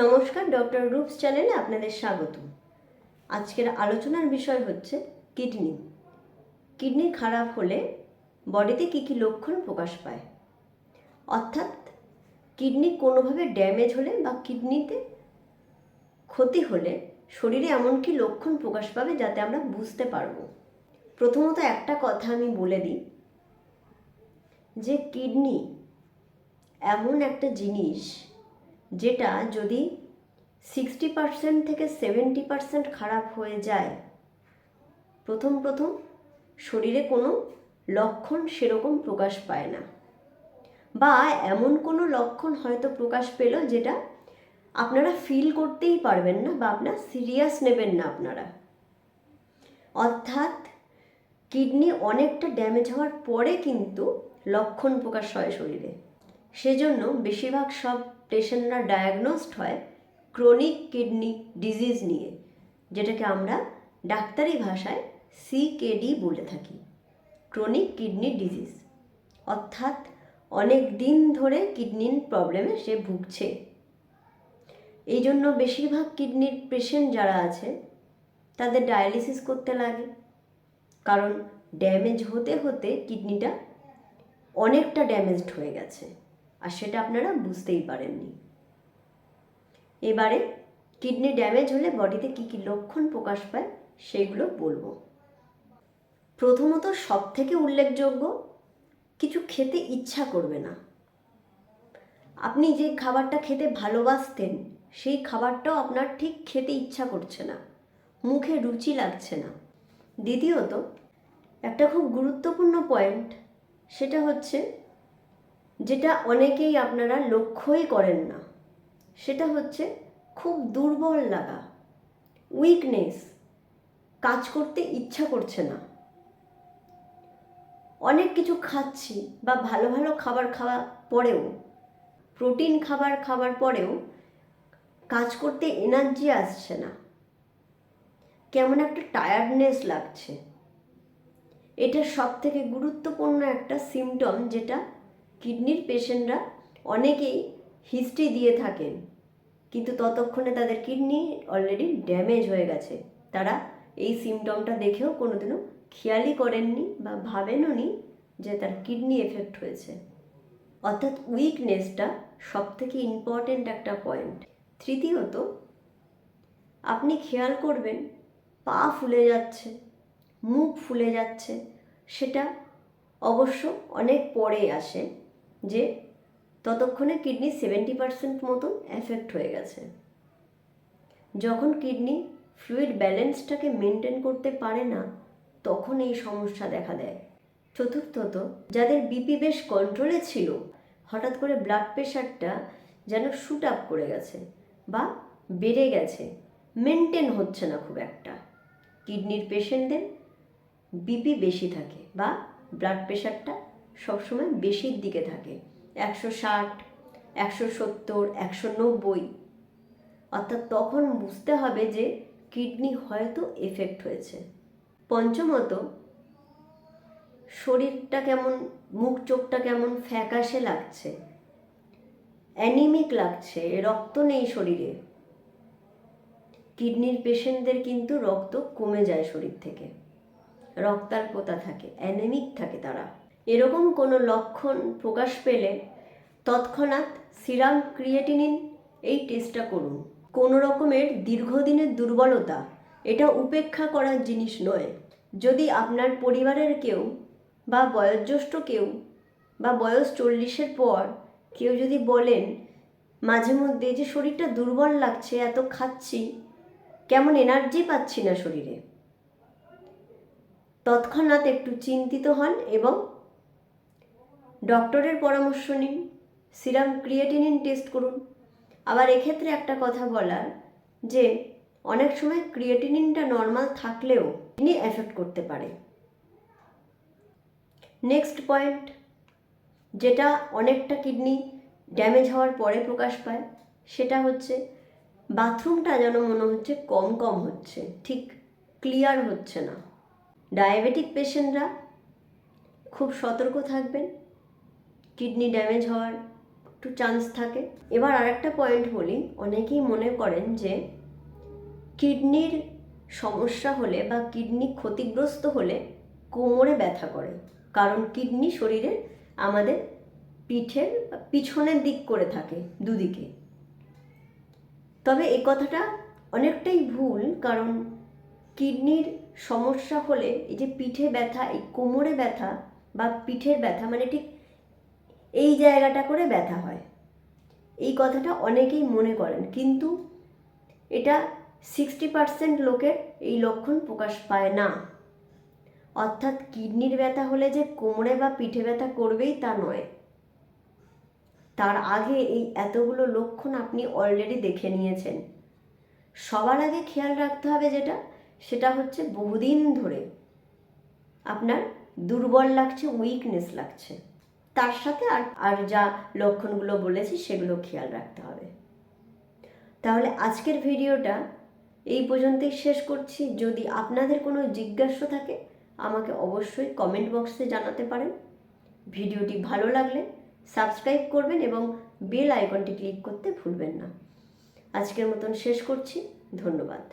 নমস্কার, ডক্টর রূপস চ্যানেলে আপনাদের স্বাগত আজকের আলোচনার বিষয় হচ্ছে কিডনি। কিডনি খারাপ হলে বডিতে কী কী লক্ষণ প্রকাশ পায়? অর্থাৎ কিডনি কোনোভাবে ড্যামেজ হলে বা কিডনিতে ক্ষতি হলে শরীরে এমন কি লক্ষণ প্রকাশ পাবে যাতে আমরা বুঝতে পারব? প্রথমত একটা কথা আমি বলে দিই, যে কিডনি এমন একটা জিনিস যেটা যদি সিক্সটি পার্সেন্ট থেকে সেভেন্টি পার্সেন্ট খারাপ হয়ে যায়, প্রথম প্রথম শরীরে কোনো লক্ষণ সেরকম প্রকাশ পায় না। বা এমন কোনো লক্ষণ হয়তো প্রকাশ পেল যেটা আপনারা ফিল করতেই পারবেন না বা আপনার সিরিয়াস নেবেন না আপনারা। অর্থাৎ কিডনি অনেকটা ড্যামেজ হওয়ার পরে কিন্তু লক্ষণ প্রকাশ হয় শরীরে। সেজন্য বেশিরভাগ সব পেশেন্টরা ডায়াগনোসড হয় ক্রনিক কিডনি ডিজিজ নিয়ে, যেটাকে আমরা ডাক্তারি ভাষায় সিকেডি বলে থাকি ক্রনিক কিডনি ডিজিজ অর্থাৎ অনেক দিন ধরে কিডনির প্রবলেমে সে ভুগছে। এই জন্য বেশিরভাগ কিডনির পেশেন্ট যারা আছে, তাদের ডায়ালিসিস করতে লাগে। কারণ ড্যামেজ হতে হতে কিডনিটা অনেকটা ড্যামেজড হয়ে গেছে। আর সেটা আপনারা বুঝতেই পারেননি। এবারে কিডনি ড্যামেজ হলে বডিতে কী কী লক্ষণ প্রকাশ পায় সেগুলো বলব। প্রথমত সব থেকে উল্লেখযোগ্য, কিছু খেতে ইচ্ছা করবে না। আপনি যে খাবারটা খেতে ভালোবাসতেন, সেই খাবারটাও আপনার ঠিক খেতে ইচ্ছা করছে না, মুখে রুচি লাগছে না। দ্বিতীয়ত, একটা খুব গুরুত্বপূর্ণ পয়েন্ট সেটা হচ্ছে যেটা অনেকেই আপনারা লক্ষ্যই করেন না। সেটা হচ্ছে খুব দুর্বল লাগা উইকনেস কাজ করতে ইচ্ছা করছে না। অনেক কিছু খাচ্ছি বা ভালো ভালো খাবার খাওয়া পরেও, প্রোটিন খাবার খাবার পরেও কাজ করতে এনার্জি আসছে না। কেমন একটা টায়ার্ডনেস লাগছে। এটা সব থেকে গুরুত্বপূর্ণ একটা সিমটম যেটা কিডনির পেশেন্টরা অনেকেই হিস্ট্রি দিয়ে থাকেন, কিন্তু ততক্ষণে তাদের কিডনি অলরেডি ড্যামেজ হয়ে গেছে। তারা এই সিমটমটা দেখেও কোনোদিনও খেয়ালই করেননি বা ভাবেনও নি যে তার কিডনি এফেক্ট হয়েছে। অর্থাৎ উইকনেসটা সব থেকে ইম্পর্টেন্ট একটা পয়েন্ট তৃতীয়ত, আপনি খেয়াল করবেন, পা ফুলে যাচ্ছে, মুখ ফুলে যাচ্ছে, সেটা অবশ্য অনেক পরে আসে। যে ততক্ষণে কিডনি সেভেন্টি পার্সেন্ট মতন এফেক্ট হয়ে গেছে। যখন কিডনি ফ্লুইড ব্যালেন্সটাকে মেনটেন করতে পারে না, তখন এই সমস্যা দেখা দেয়। চতুর্থত, যাদের বিপি বেশ কন্ট্রোলে ছিল, হঠাৎ করে ব্লাড প্রেশারটা যেন শুট আপ করে গেছে বা বেড়ে গেছে, মেনটেন হচ্ছে না খুব একটা। কিডনির পেশেন্টদের বিপি বেশি থাকে বা ব্লাড প্রেশারটা সবসময় বেশির দিকে থাকে। একশো ষাট, একশো সত্তর, একশো নব্বই। অর্থাৎ তখন বুঝতে হবে যে কিডনি হয়তো এফেক্ট হয়েছে। পঞ্চমত, শরীরটা কেমন, মুখ চোখটা কেমন ফ্যাকাশে লাগছে। অ্যানিমিক লাগছে, রক্ত নেই শরীরে। কিডনির পেশেন্টদের কিন্তু রক্ত কমে যায় শরীর থেকে। রক্তাল্পতা থাকে, অ্যানিমিক থাকে তারা। এরকম কোনো লক্ষণ প্রকাশ পেলে তৎক্ষণাৎ সিরাম ক্রিয়েটিনিন এই টেস্টটা করুন। কোনো রকমের দীর্ঘদিনের দুর্বলতা, এটা উপেক্ষা করার জিনিস নয়। যদি আপনার পরিবারের কেউ বা বয়োজ্যেষ্ঠ কেউ বা বয়স চল্লিশের পর কেউ যদি বলেন, মাঝে মধ্যে যে শরীরটা দুর্বল লাগছে, এত খাচ্ছি, কেমন এনার্জি পাচ্ছি না শরীরে? তৎক্ষণাৎ একটু চিন্তিত হন এবং ডক্টরের পরামর্শ নিন, সিরাম ক্রিয়েটিনিন টেস্ট করুন। আবার এক্ষেত্রে একটা কথা বলার, যে অনেক সময় ক্রিয়েটিনিনটা নর্মাল থাকলেও তিনি এফেক্ট করতে পারে। নেক্সট পয়েন্ট, যেটা অনেকটা কিডনি ড্যামেজ হওয়ার পরে প্রকাশ পায়, সেটা হচ্ছে বাথরুমটা যেন মনে হচ্ছে কম কম হচ্ছে, ঠিক ক্লিয়ার হচ্ছে না। ডায়াবেটিক পেশেন্টরা খুব সতর্ক থাকবেন কিডনি ড্যামেজ হওয়ার একটু চান্স থাকে। এবার আরেকটা পয়েন্ট বলি, অনেকেই মনে করেন যে কিডনির সমস্যা হলে বা কিডনি ক্ষতিগ্রস্ত হলে কোমরে ব্যথা করে। কারণ কিডনি শরীরের আমাদের পিঠের পিছনের দিক করে থাকে দুদিকে। তবে এই কথাটা অনেকটাই ভুল, কারণ কিডনির সমস্যা হলে এই যে পিঠে ব্যথা, এই কোমরে ব্যথা বা পিঠের ব্যথা মানে ঠিক এই জায়গাটা করে ব্যথা হয়। এই কথাটা অনেকেই মনে করেন, কিন্তু এটা সিক্সটি পার্সেন্ট লোকের এই লক্ষণ প্রকাশ পায় না। অর্থাৎ কিডনির ব্যথা হলে যে কোমরে বা পিঠে ব্যথা করবেই তা নয়। তার আগে এই এতগুলো লক্ষণ আপনি অলরেডি দেখে নিয়েছেন। সবার আগে খেয়াল রাখতে হবে যেটা, সেটা হচ্ছে বহুদিন ধরে আপনার দুর্বল লাগছে উইকনেস লাগছে। তার সাথে আর আর যা লক্ষণগুলো বলেছি সেগুলো খেয়াল রাখতে হবে। তাহলে আজকের ভিডিওটা এই পর্যন্তই শেষ করছি। যদি আপনাদের কোনো জিজ্ঞাসা থাকে, আমাকে অবশ্যই কমেন্ট বক্সে জানাতে পারেন। ভিডিওটি ভালো লাগলে সাবস্ক্রাইব করবেন এবং বেল আইকনটি ক্লিক করতে ভুলবেন না। আজকের মতন শেষ করছি। ধন্যবাদ।